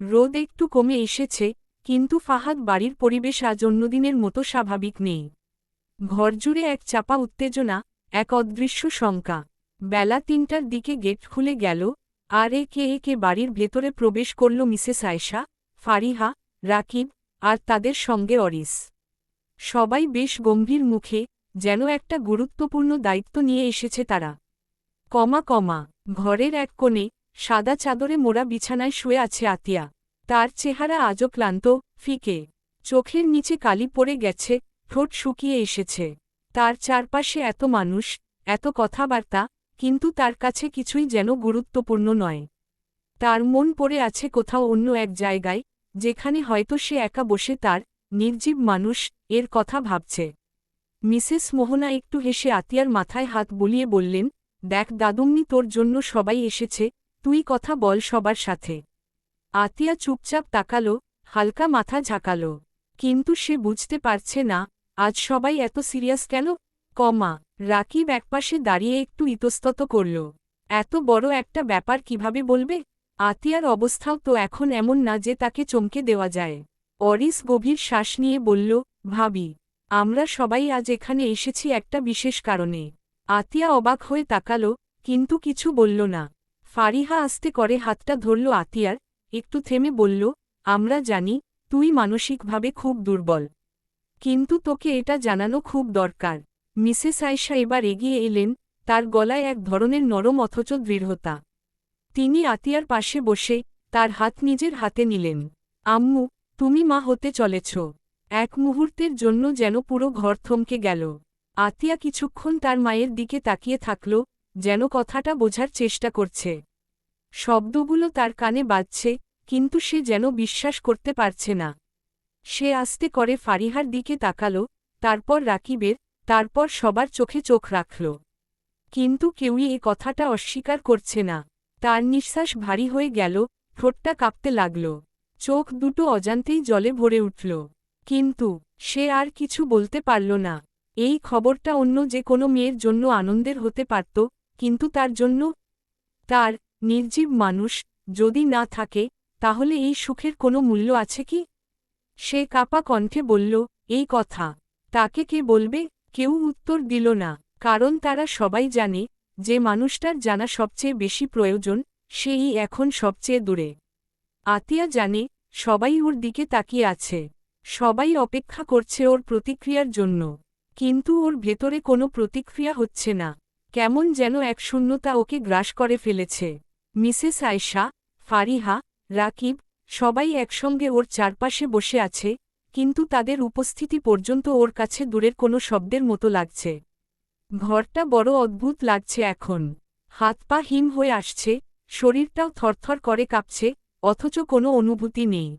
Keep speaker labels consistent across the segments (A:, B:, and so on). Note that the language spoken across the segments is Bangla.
A: রোদ একটু কমে এসেছে, কিন্তু ফাহাদ বাড়ির পরিবেশ আজ অন্যদিনের মতো স্বাভাবিক নেই। ঘরজুড়ে এক চাপা উত্তেজনা, এক অদৃশ্য শঙ্কা। বেলা তিনটার দিকে গেট খুলে গেল, আর এ একে একে বাড়ির ভেতরে প্রবেশ করল মিসেস আয়েশা, ফারিহা, রাকিব, আর তাদের সঙ্গে অরিস। সবাই বেশ গম্ভীর মুখে, যেন একটা গুরুত্বপূর্ণ দায়িত্ব নিয়ে এসেছে তারা। কমা কমা, ঘরের এক কোণে সাদা চাদরে মোড়া বিছানায় শুয়ে আছে আতিয়া। তার চেহারা আজও ক্লান্ত, ফিকে। চোখের নিচে কালি পড়ে গেছে, ঠোঁট শুকিয়ে এসেছে। তার চারপাশে এত মানুষ, এত কথাবার্তা, কিন্তু তার কাছে কিছুই যেন গুরুত্বপূর্ণ নয়। তার মন পড়ে আছে কোথাও অন্য এক জায়গায়, যেখানে হয়তো সে একা বসে তার, নির্জীব মানুষ, এর কথা ভাবছে। মিসেস মোহনা একটু হেসে আতিয়ার মাথায় হাত বুলিয়ে বললেন, দেখ দাদুমনি, তোর জন্য সবাই এসেছে তুই কথা বল সবার সাথে। আতিয়া চুপচাপ তাকালো, হালকা মাথা ঝাঁকালো। কিন্তু সে বুঝতে পারছে না, আজ সবাই এত সিরিয়াস কেন? কমা, রাকিব একপাশে দাঁড়িয়ে একটু ইতস্তত করল। এত বড় একটা ব্যাপার কীভাবে বলবে? আতিয়ার অবস্থাও তো এখন এমন না যে তাকে চমকে দেওয়া যায়। অরিস গভীর শ্বাস নিয়ে বলল, ভাবি, আমরা সবাই আজ এখানে এসেছি একটা বিশেষ কারণে। আতিয়া অবাক হয়ে তাকালো, কিন্তু কিছু বলল না। ফারিহা আস্তে করে হাতটা ধরল আতিয়ার, একটু থেমে বলল, আমরা জানি, তুই মানসিকভাবে খুব দুর্বল। কিন্তু তোকে এটা জানানো খুব দরকার। মিসেস আয়সা এবার এগিয়ে এলেন, তার গলায় এক ধরনের নরম অথচ দৃঢ়তা। তিনি আতিয়ার পাশে বসে, তার হাত নিজের হাতে নিলেন। আম্মু, তুমি মা হতে চলেছ। এক মুহূর্তের জন্য যেন পুরো ঘর থমকে গেল। আতিয়া কিছুক্ষণ তার মায়ের দিকে তাকিয়ে থাকল যেন কথাটা বোঝার চেষ্টা করছে। শব্দগুলো তার কানে বাজছে, কিন্তু সে যেন বিশ্বাস করতে পারছে না। সে আস্তে করে ফারিহার দিকে তাকাল, তারপর রাকিবের, তারপর সবার চোখে চোখ রাখল। কিন্তু কেউই এ কথাটা অস্বীকার করছে না। তার নিঃশ্বাস ভারী হয়ে গেল, ঠোঁটটা কাঁপতে লাগল। চোখ দুটো অজান্তেই জলে ভরে উঠল। কিন্তু সে আর কিছু বলতে পারল না। এই খবরটা অন্য যে কোনো মেয়ের জন্য আনন্দের হতে পারত কিন্তু তার জন্য তার নির্জীব মানুষ যদি না থাকে, তাহলে এই সুখের কোনো মূল্য আছে কি? সে কাপা কণ্ঠে বলল, এই কথা। তাকে কে বলবে? কেউ উত্তর দিল না। কারণ তারা সবাই জানে, যে মানুষটার জানা সবচেয়ে বেশি প্রয়োজন, সেই এখন সবচেয়ে দূরে। আতিয়া জানে, সবাই ওর দিকে তাকিয়ে আছে। সবাই অপেক্ষা করছে ওর প্রতিক্রিয়ার জন্য। কিন্তু ওর ভেতরে কোনো প্রতিক্রিয়া হচ্ছে না। কেমন যেন এক শূন্যতা ওকে গ্রাস করে ফেলেছে। মিসেস আয়শা, ফারিহা, রাকিব, সবাই একসঙ্গে ওর চারপাশে বসে আছে, কিন্তু তাদের উপস্থিতি পর্যন্ত ওর কাছে দূরের কোনো শব্দের মতো লাগছে। ঘরটা বড় অদ্ভুত লাগছে এখন। হাত পা হিম হয়ে আসছে, শরীরটাও থরথর করে কাঁপছে, অথচ কোনো অনুভূতি নেই।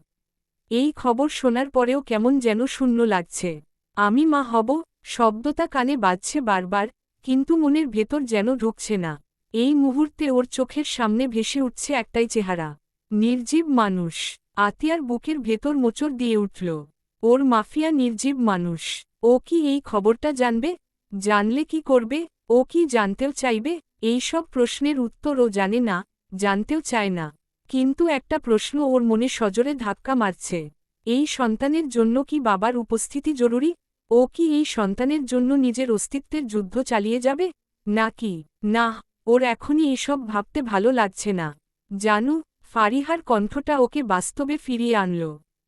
A: এই খবর শোনার পরেও কেমন যেন শূন্য লাগছে। আমি মা হব, শব্দটা কানে বাজছে বারবার কিন্তু মনের ভেতর যেন ঢুকছে না। এই মুহূর্তে ওর চোখের সামনে ভেসে উঠছে একটাই চেহারা। নির্জীব মানুষ। আতিয়ার বুকের ভেতর মোচড় দিয়ে উঠল। ওর মাফিয়া নির্জীব মানুষ। ও কি এই খবরটা জানবে? জানলে কি করবে? ও কি জানতেও চাইবে? এই সব প্রশ্নের উত্তর ও জানে না, জানতেও চায় না। কিন্তু একটা প্রশ্ন ওর মনে সজোরে ধাক্কা মারছে। এই সন্তানের জন্য কি বাবার উপস্থিতি জরুরি? ও কি এই সন্তানের জন্য নিজের অস্তিত্বের যুদ্ধ চালিয়ে যাবে? নাকি? না ওর এখনই এসব ভাবতে ভালো লাগছে না। জানু, ফারিহার কণ্ঠটা ওকে বাস্তবে ফিরিয়ে আনল।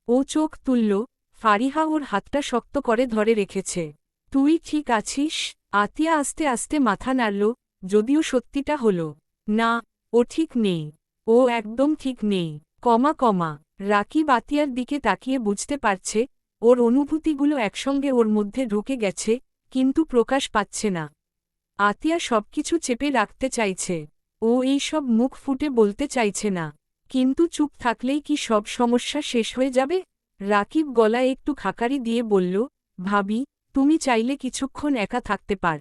A: ও চোখ তুলল, ফারিহা ওর হাতটা শক্ত করে ধরে রেখেছে। তুই ঠিক আছিস? আতিয়া আস্তে আস্তে মাথা নাড়ল, যদিও সত্যিটা হল, না, ও ঠিক নেই। ও একদম ঠিক নেই। কমা কমা, রাকিব আতিয়ার দিকে তাকিয়ে বুঝতে পারছে ওর অনুভূতিগুলো একসঙ্গে ওর মধ্যে ঢুকে গেছে, কিন্তু প্রকাশ পাচ্ছে না। আতিয়া সবকিছু চেপে রাখতে চাইছে। ও এই সব মুখ ফুটে বলতে চাইছে না। কিন্তু চুপ থাকলেই কি সব সমস্যা শেষ হয়ে যাবে? রাকিব গলায় একটু খাকারি দিয়ে বলল, ভাবি, তুমি চাইলে কিছুক্ষণ একা থাকতে পার।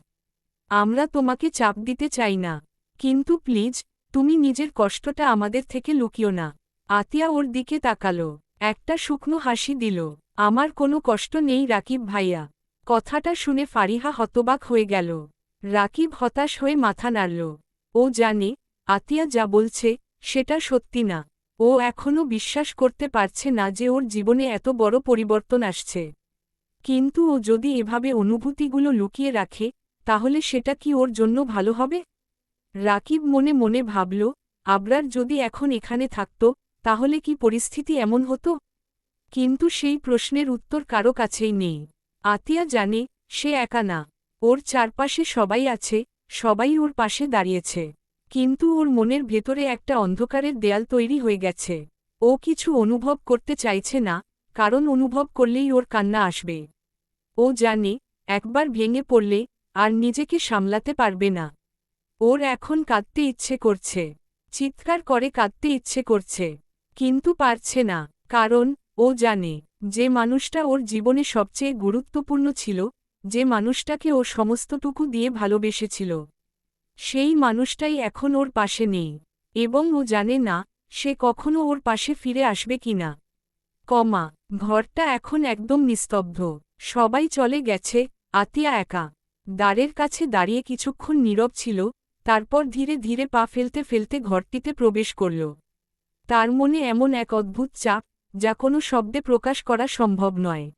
A: আমরা তোমাকে চাপ দিতে চাই না। কিন্তু প্লিজ, তুমি নিজের কষ্টটা আমাদের থেকে লুকিও না। আতিয়া ওর দিকে তাকালো, একটা শুকনো হাসি দিল। আমার কোনো কষ্ট নেই রাকিব ভাইয়া। কথাটা শুনে ফারিহা হতবাক হয়ে গেল। রাকিব হতাশ হয়ে মাথা নাড়ল। ও জানে, আতিয়া যা বলছে, সেটা সত্যি না। ও এখনও বিশ্বাস করতে পারছে না যে ওর জীবনে এত বড় পরিবর্তন আসছে। কিন্তু ও যদি এভাবে অনুভূতিগুলো লুকিয়ে রাখে, তাহলে সেটা কি ওর জন্য ভালো হবে? রাকিব মনে মনে ভাবল, আবরার যদি এখন এখানে থাকত, তাহলে কি পরিস্থিতি এমন হতো? কিন্তু সেই প্রশ্নের উত্তর কারও কাছেই নেই। আতিয়া জানে, সে একা না। ওর চারপাশে সবাই আছে, সবাই ওর পাশে দাঁড়িয়েছে। কিন্তু ওর মনের ভেতরে একটা অন্ধকারের দেয়াল তৈরি হয়ে গেছে। ও কিছু অনুভব করতে চাইছে না, কারণ অনুভব করলেই ওর কান্না আসবে। ও জানে, একবার ভেঙে পড়লে আর নিজেকে সামলাতে পারবে না। ওর এখন কাঁদতে ইচ্ছে করছে। চিৎকার করে কাঁদতে ইচ্ছে করছে। কিন্তু পারছে না, কারণ ও জানে, যে মানুষটা ওর জীবনে সবচেয়ে গুরুত্বপূর্ণ ছিল, যে মানুষটাকে ও সমস্তটুকু দিয়ে ভালোবেসেছিল। সেই মানুষটাই এখন ওর পাশে নেই, এবং ও জানে না, সে কখনো ওর পাশে ফিরে আসবে কিনা কমা, ঘরটা এখন একদম নিস্তব্ধ, সবাই চলে গেছে, আতিয়া একা। দ্বারের কাছে দাঁড়িয়ে কিছুক্ষণ নীরব ছিল, তারপর ধীরে ধীরে পা ফেলতে ফেলতে ঘরটিতে প্রবেশ করল। তার মনে এমন এক অদ্ভুত চাপ যা কোনো শব্দে প্রকাশ করা সম্ভব নয়।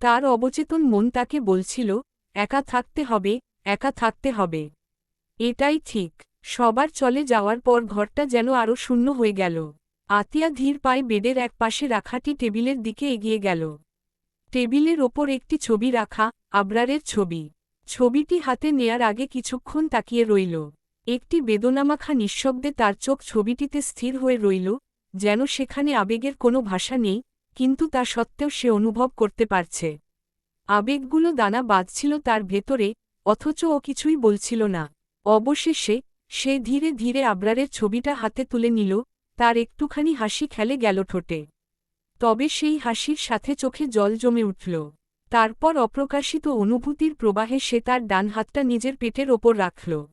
A: তার অবচেতন মন তাকে বলছিল, একা থাকতে হবে, একা থাকতে হবে। এটাই ঠিক। সবার চলে যাওয়ার পর ঘরটা যেন আরও শূন্য হয়ে গেল। আতিয়া ধীর পায়ে বেডের এক পাশে রাখাটি টেবিলের দিকে এগিয়ে গেল। টেবিলের ওপর একটি ছবি রাখা, আবরারের ছবি। ছবিটি হাতে নেয়ার আগে কিছুক্ষণ তাকিয়ে রইল। একটি বেদনামাখা নিঃশব্দে তার চোখ ছবিটিতে স্থির হয়ে রইল যেন সেখানে আবেগের কোনো ভাষা নেই, কিন্তু তা সত্ত্বেও সে অনুভব করতে পারছে। আবেগগুলো দানা বাঁধছিল তার ভেতরে, অথচ ও কিছুই বলছিল না। অবশেষে, সে ধীরে ধীরে আবরারের ছবিটা হাতে তুলে নিল, তার একটুখানি হাসি খেলে গেল ঠোঁটে। তবে সেই হাসির সাথে চোখে জল জমে উঠল। তারপর অপ্রকাশিত অনুভূতির প্রবাহে সে তার ডান হাতটা নিজের পেটের ওপর রাখল।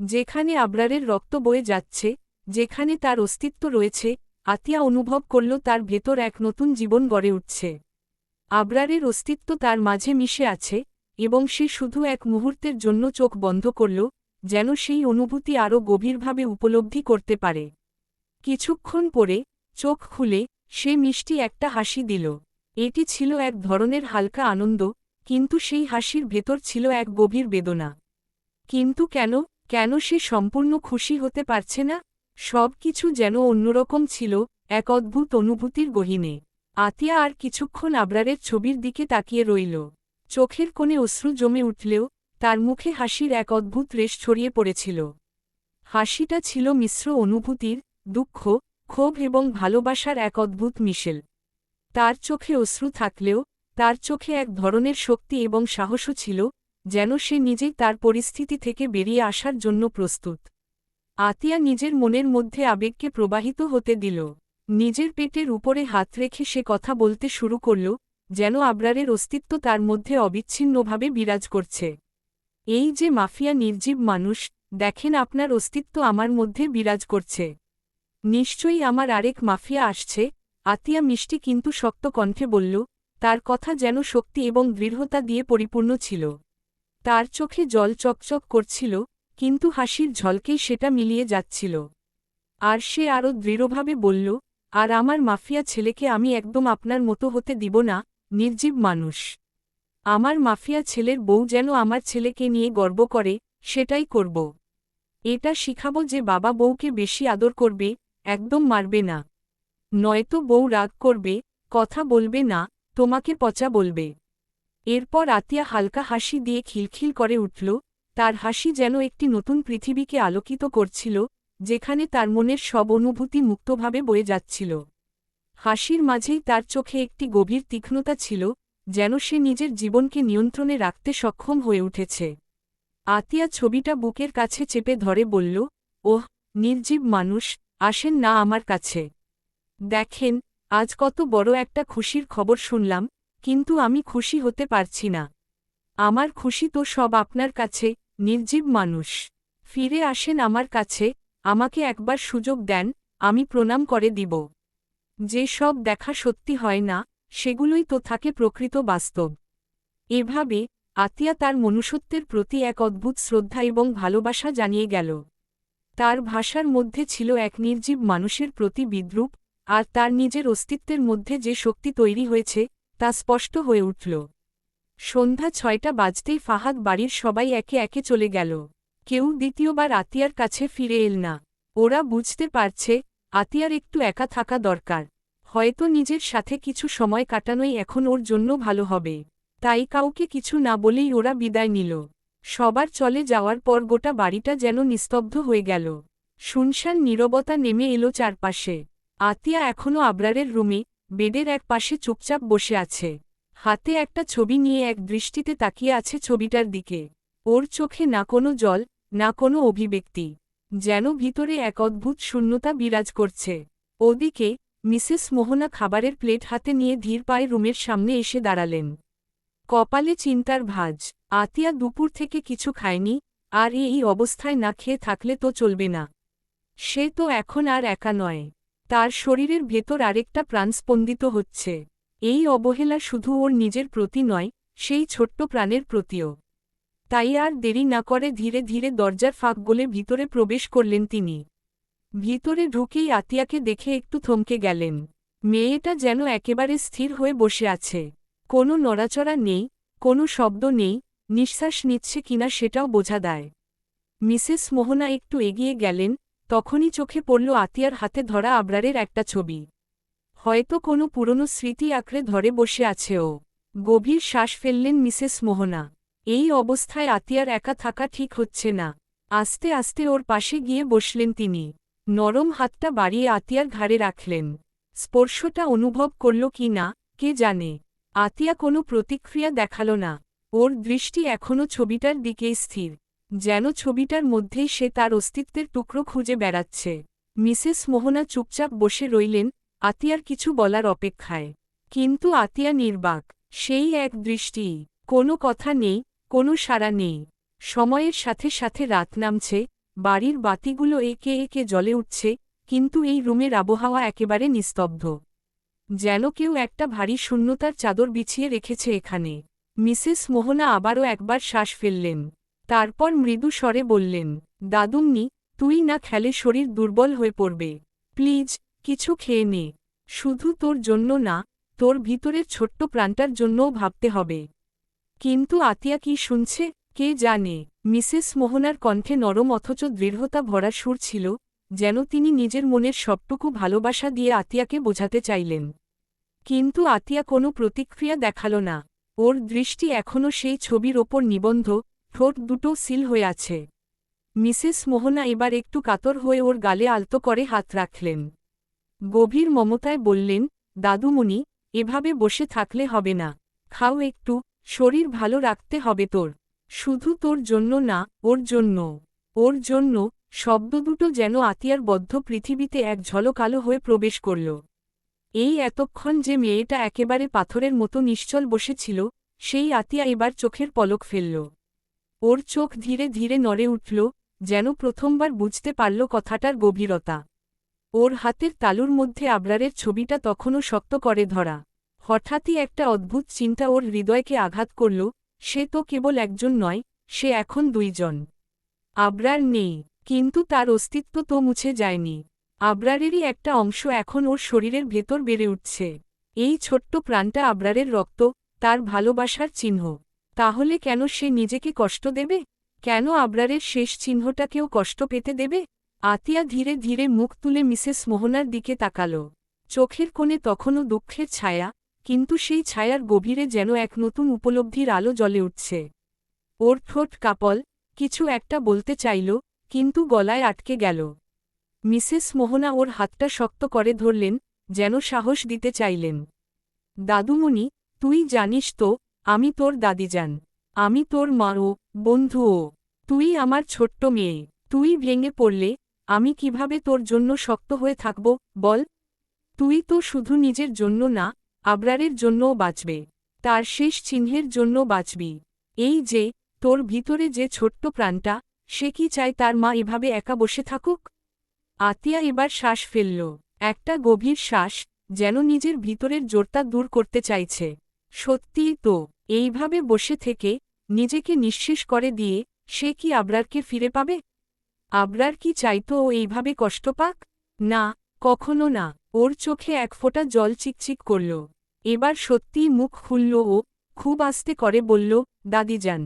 A: যেখানে আবরারের রক্ত বয়ে যাচ্ছে যেখানে তার অস্তিত্ব রয়েছে, আতিয়া অনুভব করল তার ভেতর এক নতুন জীবন গড়ে উঠছে। আবরারের অস্তিত্ব তার মাঝে মিশে আছে, এবং সে শুধু এক মুহূর্তের জন্য চোখ বন্ধ করল, যেন সেই অনুভূতি আরও গভীরভাবে উপলব্ধি করতে পারে। কিছুক্ষণ পরে, চোখ খুলে, সে মিষ্টি একটা হাসি দিল। এটি ছিল এক ধরনের হালকা আনন্দ, কিন্তু সেই হাসির ভেতর ছিল এক গভীর বেদনা। কিন্তু কেন কেন সে সম্পূর্ণ খুশি হতে পারছে না? সব কিছু যেন অন্যরকম ছিল, এক অদ্ভুত অনুভূতির গহিনে। আতিয়া আর কিছুক্ষণ আবরারের ছবির দিকে তাকিয়ে রইল। চোখের কোণে অশ্রু জমে উঠলেও, তার মুখে হাসির এক অদ্ভুত রেশ ছড়িয়ে পড়েছিল। হাসিটা ছিল মিশ্র অনুভূতির, দুঃখ, ক্ষোভ এবং ভালোবাসার এক অদ্ভুত মিশেল। তার চোখে অশ্রু থাকলেও, তার চোখে এক ধরনের শক্তি এবং সাহসও ছিল, যেন সে নিজেই তার পরিস্থিতি থেকে বেরিয়ে আসার জন্য প্রস্তুত। আতিয়া নিজের মনের মধ্যে আবেগকে প্রবাহিত হতে দিল। নিজের পেটের উপরে হাত রেখে সে কথা বলতে শুরু করল, যেন আবরারের অস্তিত্ব তার মধ্যে অবিচ্ছিন্নভাবে বিরাজ করছে। এই যে মাফিয়া নির্জীব মানুষ, দেখেন আপনার অস্তিত্ব আমার মধ্যে বিরাজ করছে। নিশ্চয়ই আমার আরেক মাফিয়া আসছে, আতিয়া মিষ্টি কিন্তু শক্ত কণ্ঠে বলল, তার কথা যেন শক্তি এবং দৃঢ়তা দিয়ে পরিপূর্ণ ছিল। তার চোখে জল চকচক করছিল কিন্তু হাসির ঝলকেই সেটা মিলিয়ে যাচ্ছিল। আর সে আরও দৃঢ়ভাবে বলল, আর আমার মাফিয়া ছেলেকে আমি একদম আপনার মতো হতে দিব না, নির্জীব মানুষ। আমার মাফিয়া ছেলের বউ যেন আমার ছেলেকে নিয়ে গর্ব করে, সেটাই করব। এটা শিখাব যে বাবা বউকে বেশি আদর করবে, একদম মারবে না। নয়তো বউ রাগ করবে, কথা বলবে না, তোমাকে পচা বলবে। এরপর আতিয়া হালকা হাসি দিয়ে খিলখিল করে উঠল তার হাসি যেন একটি নতুন পৃথিবীকে আলোকিত করছিল, যেখানে তার মনের সব অনুভূতি মুক্তভাবে বয়ে যাচ্ছিল। হাসির মাঝেই তার চোখে একটি গভীর তীক্ষ্ণতা ছিল, যেন সে নিজের জীবনকে নিয়ন্ত্রণে রাখতে সক্ষম হয়ে উঠেছে। আতিয়া ছবিটা বুকের কাছে চেপে ধরে বলল, ওহ, নির্জীব মানুষ, আসেন না আমার কাছে। দেখেন, আজ কত বড় একটা খুশির খবর শুনলাম, কিন্তু আমি খুশি হতে পারছি না। আমার খুশি তো সব আপনার কাছে নির্জীব মানুষ। ফিরে আসেন আমার কাছে, আমাকে একবার সুযোগ দেন, আমি প্রণাম করে দিব। যে সব দেখা সত্যি হয় না, সেগুলোই তো থাকে প্রকৃত বাস্তব। এভাবে, আতিয়া তার মনুষ্যত্বের প্রতি এক অদ্ভুত শ্রদ্ধা এবং ভালোবাসা জানিয়ে গেল। তার ভাষার মধ্যে ছিল এক নির্জীব মানুষের প্রতি বিদ্রুপ, আর তার নিজের অস্তিত্বের মধ্যে যে শক্তি তৈরি হয়েছে, তা স্পষ্ট হয়ে উঠল। সন্ধ্যা ছয়টা বাজতেই ফাহাদ বাড়ির সবাই একে একে চলে গেল। কেউ দ্বিতীয়বার আতিয়ার কাছে ফিরে এল না। ওরা বুঝতে পারছে, আতিয়ার একটু একা থাকা দরকার। হয়তো নিজের সাথে কিছু সময় কাটানোই এখন ওর জন্য ভালো হবে। তাই কাউকে কিছু না বলেই ওরা বিদায় নিল। সবার চলে যাওয়ার পর গোটা বাড়িটা যেন নিস্তব্ধ হয়ে গেল। শুনশান নীরবতা নেমে এলো চারপাশে। আতিয়া এখনও আবরারের রুমে, বেডের এক পাশে চুপচাপ বসে আছে। হাতে একটা ছবি নিয়ে এক দৃষ্টিতে তাকিয়ে আছে ছবিটার দিকে। ওর চোখে না কোনো জল, না কোনো অভিব্যক্তি, যেন ভিতরে এক অদ্ভুত শূন্যতা বিরাজ করছে। ওদিকে, মিসেস মোহনা খাবারের প্লেট হাতে নিয়ে ধীর পায়ে রুমের সামনে এসে দাঁড়ালেন। কপালে চিন্তার ভাজ, আতিয়া দুপুর থেকে কিছু খায়নি, আর এই অবস্থায় না খেয়ে থাকলে তো চলবে না। সে তো এখন আর একা নয়, তার শরীরের ভেতর আরেকটা প্রাণ স্পন্দিত হচ্ছে। এই অবহেলা শুধু ওর নিজের প্রতি নয়, সেই ছোট্ট প্রাণের প্রতিও। তাই আর দেরি না করে ধীরে ধীরে দরজার ফাঁক গলে ভিতরে প্রবেশ করলেন তিনি। ভিতরে ঢুকেই আতিয়াকে দেখে একটু থমকে গেলেন। মেয়েটা যেন একেবারে স্থির হয়ে বসে আছে। কোনো নড়াচড়া নেই, কোনো শব্দ নেই, নিঃশ্বাস নিচ্ছে কিনা সেটাও বোঝা দেয়। মিসেস মোহনা একটু এগিয়ে গেলেন, তখনই চোখে পড়ল আতিয়ার হাতে ধরা আবরারের একটা ছবি। হয়তো কোনো পুরনো স্মৃতি আঁকড়ে ধরে বসে আছে ও। গভীর শ্বাস ফেললেন মিসেস মোহনা। এই অবস্থায় আতিয়ার একা থাকা ঠিক হচ্ছে না। আস্তে আস্তে ওর পাশে গিয়ে বসলেন তিনি। নরম হাতটা বাড়িয়ে আতিয়ার ঘাড়ে রাখলেন। স্পর্শটা অনুভব করল কি না, কে জানে? আতিয়া কোনো প্রতিক্রিয়া দেখাল না। ওর দৃষ্টি এখনও ছবিটার দিকেই স্থির। যেন ছবিটার মধ্যেই সে তার অস্তিত্বের টুকরো খুঁজে বেড়াচ্ছে। মিসেস মোহনা চুপচাপ বসে রইলেন আতিয়ার কিছু বলার অপেক্ষায়। কিন্তু আতিয়া নির্বাক, সেই এক দৃষ্টি কোনো কথা নেই, কোনো সাড়া নেই। সময়ের সাথে সাথে রাত নামছে, বাড়ির বাতিগুলো একে একে জ্বলে উঠছে, কিন্তু এই রুমের আবহাওয়া একেবারে নিস্তব্ধ। যেন কেউ একটা ভারী শূন্যতার চাদর বিছিয়ে রেখেছে এখানে। মিসেস মোহনা আবারও একবার শ্বাস ফেললেন। তারপর মৃদু স্বরে বললেন দাদুমনি তুই না খেলে শরীর দুর্বল হয়ে পড়বে। প্লিজ কিছু খেয়ে নে। শুধু তোর জন্য না, তোর ভিতরের ছোট্ট প্রাণটার জন্যও ভাবতে হবে। কিন্তু আতিয়া কি শুনছে, কে জানে? মিসেস মোহনার কণ্ঠে নরম অথচ দৃঢ়তা ভরা সুর ছিল, যেন তিনি নিজের মনের সবটুকু ভালোবাসা দিয়ে আতিয়াকে বোঝাতে চাইলেন। কিন্তু আতিয়া কোনো প্রতিক্রিয়া দেখাল না। ওর দৃষ্টি এখনও সেই ছবির ওপর নিবন্ধ, ঠোঁট দুটো সিল হয়ে আছে। মিসেস মোহনা এবার একটু কাতর হয়ে ওর গালে আলতো করে হাত রাখলেন। গভীর মমতায় বললেন, দাদুমণি, এভাবে বসে থাকলে হবে না। খাও একটু, শরীর ভালো রাখতে হবে তোর। শুধু তোর জন্য না, ওর জন্য। ওর জন্য, শব্দ দুটো যেন আতিয়ার বদ্ধ পৃথিবীতে এক ঝলক আলো হয়ে প্রবেশ করল। এই এতক্ষণ যে মেয়েটা একেবারে পাথরের মতো নিশ্চল বসেছিল, সেই আতিয়া এবার চোখের পলক ফেলল। ওর চোখ ধীরে ধীরে নড়ে উঠল, যেন প্রথমবার বুঝতে পারল কথাটার গভীরতা। ওর হাতের তালুর মধ্যে আবরারের ছবিটা তখনও শক্ত করে ধরা। হঠাৎই একটা অদ্ভুত চিন্তা ওর হৃদয়কে আঘাত করল, সে তো কেবল একজন নয়, সে এখন দুইজন। আবরার নেই, কিন্তু তার অস্তিত্ব তো মুছে যায়নি। আবরারেরই একটা অংশ এখন ওর শরীরের ভেতর বেড়ে উঠছে। এই ছোট্ট প্রাণটা আবরারের রক্ত, তার ভালোবাসার চিহ্ন। তাহলে কেন সে নিজেকে কষ্ট দেবে? কেন আবরারের শেষ চিহ্নটাকেও কষ্ট পেতে দেবে? আতিয়া ধীরে ধীরে মুখ তুলে মিসেস মোহনার দিকে তাকাল। চোখের কোণে তখনও দুঃখের ছায়া, কিন্তু সেই ছায়ার গভীরে যেন এক নতুন উপলব্ধির আলো জ্বলে উঠছে। ওর ঠোঁট কাপল, কিছু একটা বলতে চাইল, কিন্তু গলায় আটকে গেল। মিসেস মোহনা ওর হাতটা শক্ত করে ধরলেন, যেন সাহস দিতে চাইলেন। দাদুমণি, তুই জানিস তো, আমি তোর দাদিজান। আমি তোর মাও বন্ধুও তুই আমার ছোট্ট মেয়ে। তুই ভেঙে পড়লে আমি কীভাবে তোর জন্য শক্ত হয়ে থাকব, বল। তুই তো শুধু নিজের জন্য না, আবরারের জন্যও বাঁচবে। তার শেষ চিহ্নের জন্য বাঁচবি। এই যে, তোর ভিতরে যে ছোট্ট প্রাণটা, সে কি চায় তার মা এভাবে একা বসে থাকুক? আতিয়া এবার শ্বাস ফেলল। একটা গভীর শ্বাস, যেন নিজের ভিতরের জোরতা দূর করতে চাইছে। সত্যিই তো, এইভাবে বসে থেকে, নিজেকে নিঃশেষ করে দিয়ে, সে কি আবরারকে ফিরে পাবে? আবরার কি চাইতো ও এইভাবে কষ্ট পাক? না, কখনো না। ওর চোখে এক ফোঁটা জল চিকচিক করল। এবার সত্যিই মুখ খুলল ও খুব আস্তে করে বলল, দাদি যান।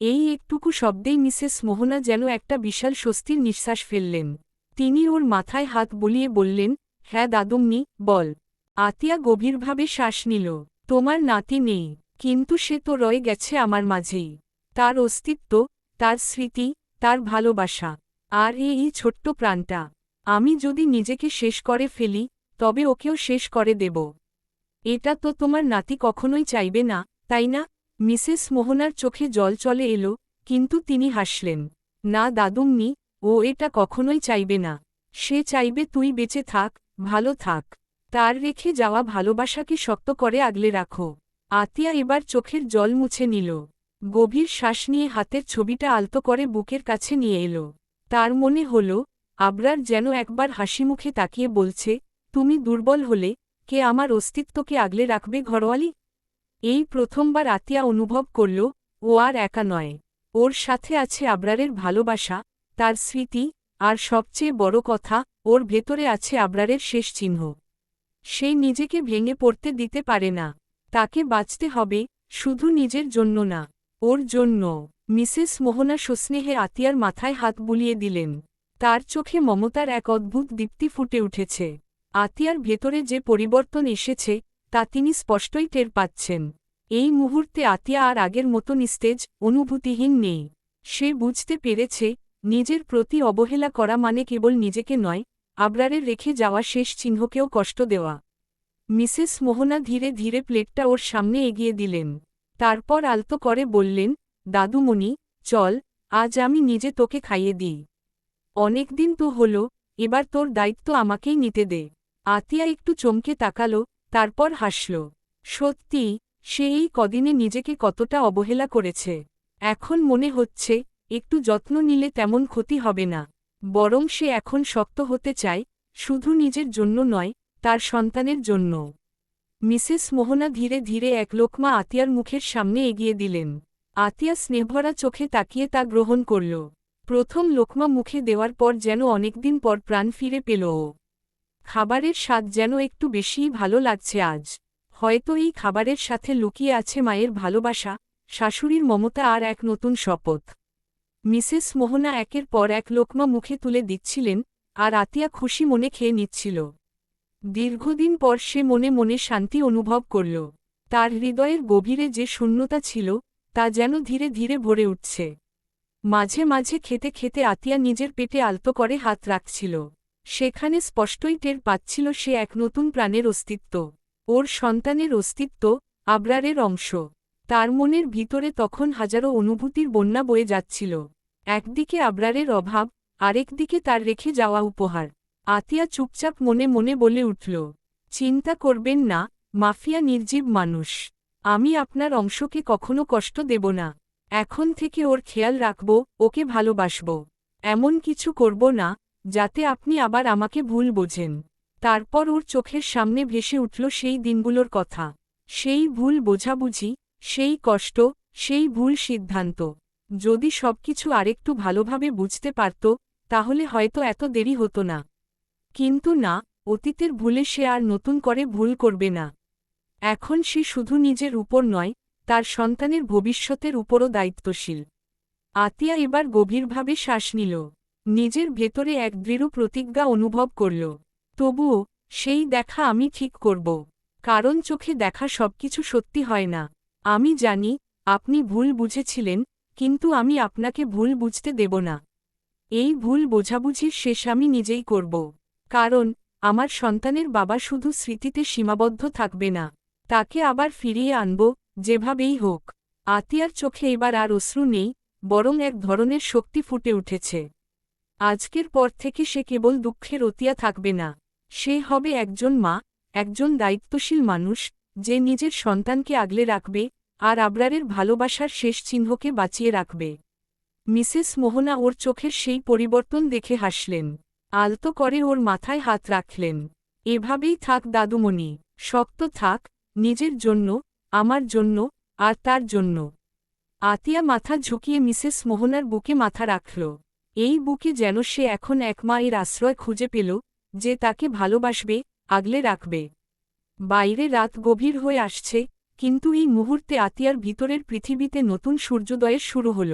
A: এই একটুকু শব্দেই মিসেস মোহনা যেন একটা বিশাল স্বস্তির নিঃশ্বাস ফেললেন। তিনি ওর মাথায় হাত বলিয়ে বললেন হ্যাঁ দাদুমনি বল। আতিয়া গভীরভাবে শ্বাস নিল, তোমার নাতি নেই, কিন্তু সে তো রয়ে গেছে আমার মাঝেই। তার অস্তিত্ব, তার স্মৃতি তার ভালোবাসা। আর এই ছোট্ট প্রাণটা। আমি যদি নিজেকে শেষ করে ফেলি, তবে ওকেও শেষ করে দেব। এটা তো তোমার নাতি কখনোই চাইবে না, তাই না? মিসেস মোহনার চোখে জল চলে এলো, কিন্তু তিনি হাসলেন। না দাদুমনি ও এটা কখনোই চাইবে না। সে চাইবে তুই বেঁচে থাক, ভালো থাক। তার রেখে যাওয়া ভালোবাসাকে শক্ত করে আগলে রাখো। আতিয়া এবার চোখের জল মুছে নিল। গভীর শ্বাস নিয়ে হাতের ছবিটা আলতো করে বুকের কাছে নিয়ে এলো। তার মনে হল, আবরার যেন একবার হাসিমুখে তাকিয়ে বলছে, তুমি দুর্বল হলে কে আমার অস্তিত্বকে আগলে রাখবে ঘরোয়ালি? এই প্রথমবার আতিয়া অনুভব করল, ও আর একা নয়। ওর সাথে আছে আবরারের ভালোবাসা, তার স্মৃতি, আর সবচেয়ে বড় কথা, ওর ভেতরে আছে আবরারের শেষ চিহ্ন। সে নিজেকে ভেঙে পড়তে দিতে পারে না। তাকে বাঁচতে হবে, শুধু নিজের জন্য না। ওর জন্য, মিসেস মোহনা সুস্নেহে আতিয়ার মাথায় হাত বুলিয়ে দিলেন। তার চোখে মমতার এক অদ্ভুত দীপ্তি ফুটে উঠেছে। আতিয়ার ভেতরে যে পরিবর্তন এসেছে, তা তিনি স্পষ্টই টের পাচ্ছেন। এই মুহূর্তে আতিয়া আর আগের মতো নিস্তেজ অনুভূতিহীন নেই। সে বুঝতে পেরেছে, নিজের প্রতি অবহেলা করা মানে কেবল নিজেকে নয়, আবরারের রেখে যাওয়া শেষ চিহ্নকেও কষ্ট দেওয়া। মিসেস মোহনা ধীরে ধীরে প্লেটটা ওর সামনে এগিয়ে দিলেন। তারপর আলতো করে বললেন, দাদুমণি, চল, আজ আমি নিজে তোকে খাইয়ে দিই। অনেকদিন তো হল, এবার তোর দায়িত্ব আমাকেই নিতে দে। আতিয়া একটু চমকে তাকালো, তারপর হাসল, সত্যি, সে এই কদিনে নিজেকে কতটা অবহেলা করেছে। এখন মনে হচ্ছে, একটু যত্ন নিলে তেমন ক্ষতি হবে না। বরং সে এখন শক্ত হতে চায়, শুধু নিজের জন্য নয়, তার সন্তানের জন্য। মিসেস মোহনা ধীরে ধীরে এক লোকমা আতিয়ার মুখের সামনে এগিয়ে দিলেন। আতিয়া স্নেহভরা চোখে তাকিয়ে তা গ্রহণ করল। প্রথম লোকমা মুখে দেওয়ার পর যেন অনেকদিন পর প্রাণ ফিরে পেল খাবারের স্বাদ যেন একটু বেশিই ভালো লাগছে আজ। হয়তো এই খাবারের সাথে লুকিয়ে আছে মায়ের ভালোবাসা, শাশুড়ির মমতা আর এক নতুন শপথ। মিসেস মোহনা একের পর এক লোকমা মুখে তুলে দিচ্ছিলেন, আর আতিয়া খুশি মনে খেয়ে নিচ্ছিল। দীর্ঘদিন পর সে মনে মনে শান্তি অনুভব করল। তার হৃদয়ের গভীরে যে শূন্যতা ছিল, তা যেন ধীরে ধীরে ভরে উঠছে। মাঝে মাঝে খেতে খেতে আতিয়া নিজের পেটে আলতো করে হাত রাখছিল। সেখানে স্পষ্টই টের পাচ্ছিল সে এক নতুন প্রাণের অস্তিত্ব। ওর সন্তানের অস্তিত্ব, আবরারের অংশ। তার মনের ভিতরে তখন হাজারো অনুভূতির বন্যা বয়ে যাচ্ছিল। একদিকে আবরারের অভাব, আরেকদিকে তার রেখে যাওয়া উপহার। আতিয়া চুপচাপ মনে মনে বলে উঠল, চিন্তা করবেন না, মাফিয়া নির্জীব মানুষ। আমি আপনার অংশকে কখনো কষ্ট দেব না। এখন থেকে ওর খেয়াল রাখব, ওকে ভালোবাসব। এমন কিছু করব না, যাতে আপনি আবার আমাকে ভুল বোঝেন। তারপর ওর চোখের সামনে ভেসে উঠল সেই দিনগুলোর কথা। সেই ভুল বোঝাবুঝি, সেই কষ্ট, সেই ভুল সিদ্ধান্ত। যদি সবকিছু আরেকটু ভালোভাবে বুঝতে পারত, তাহলে হয়তো এত দেরি হতো না। কিন্তু না, অতীতের ভুলে সে আর নতুন করে ভুল করবে না। এখন সে শুধু নিজের উপর নয়, তার সন্তানের ভবিষ্যতের উপরও দায়িত্বশীল। আতিয়া এবার গভীরভাবে শ্বাস নিল। নিজের ভেতরে এক দৃঢ় প্রতিজ্ঞা অনুভব করল। তবুও, সেই দেখা আমি ঠিক করব। কারণ চোখে দেখা সবকিছু সত্যি হয় না। আমি জানি, আপনি ভুল বুঝেছিলেন, কিন্তু আমি আপনাকে ভুল বুঝতে দেব না। এই ভুল বোঝাবুঝির শেষ আমি নিজেই করব। কারণ, আমার সন্তানের বাবা শুধু স্মৃতিতে সীমাবদ্ধ থাকবে না, তাকে আবার ফিরিয়ে আনব, যেভাবেই হোক। আতিয়ার চোখে এবার আর অশ্রু নেই, বরং এক ধরনের শক্তি ফুটে উঠেছে। আজকের পর থেকে সে কেবল দুঃখের অতিয়া থাকবে না। সে হবে একজন মা, একজন দায়িত্বশীল মানুষ, যে নিজের সন্তানকে আগলে রাখবে, আর আবরারের ভালোবাসার শেষ চিহ্নকে বাঁচিয়ে রাখবে। মিসেস মোহনা ওর চোখের সেই পরিবর্তন দেখে হাসলেন। আলতো করে ওর মাথায় হাত রাখলেন। এভাবেই থাক দাদুমণি, শক্ত থাক, নিজের জন্য, আমার জন্য, আর তার জন্য। আতিয়া মাথা ঝুঁকিয়ে মিসেস মোহনার বুকে মাথা রাখল। এই বুকে যেন সে এখন এক মায়ের আশ্রয় খুঁজে পেল, যে তাকে ভালোবাসবে, আগলে রাখবে। বাইরে রাত গভীর হয়ে আসছে, কিন্তু এই মুহূর্তে আতিয়ার ভিতরের পৃথিবীতে নতুন সূর্যোদয়ের শুরু হল।